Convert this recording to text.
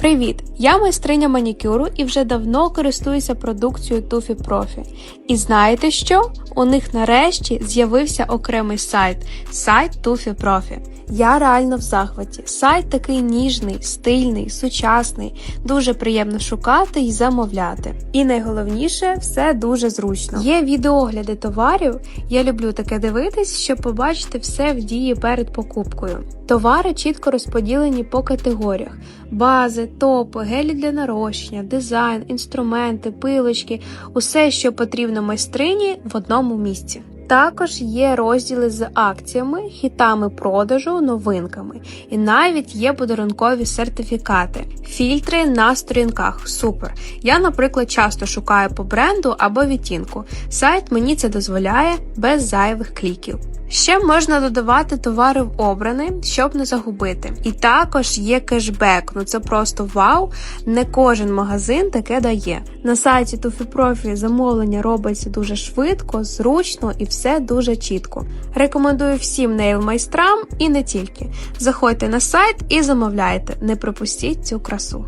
Привіт! Я майстриня манікюру і вже давно користуюся продукцією Tufi Profi. І знаєте що? У них нарешті з'явився окремий сайт сайт Tufi Profi. Я реально в захваті. Сайт такий ніжний, стильний, сучасний, дуже приємно шукати і замовляти. І найголовніше, все дуже зручно. Є відеогляди товарів. Я люблю таке дивитись, щоб побачити все в дії перед покупкою. Товари чітко розподілені по категоріях: бази, топи, гелі для нарощення, дизайн, інструменти, пилочки, усе, що потрібно майстрині в одному місці. Також є розділи з акціями, хітами продажу, новинками, і навіть є подарункові сертифікати, фільтри на сторінках. Супер! Я, наприклад, часто шукаю по бренду або відтінку. Сайт мені це дозволяє без зайвих кліків. Ще можна додавати товари в обраний, щоб не загубити. І також є кешбек. Ну це просто вау. Не кожен магазин таке дає. На сайті Туфіпрофі замовлення робиться дуже швидко, зручно і все дуже чітко. Рекомендую всім нейл-майстрам і не тільки. Заходьте на сайт і замовляйте. Не пропустіть цю красу.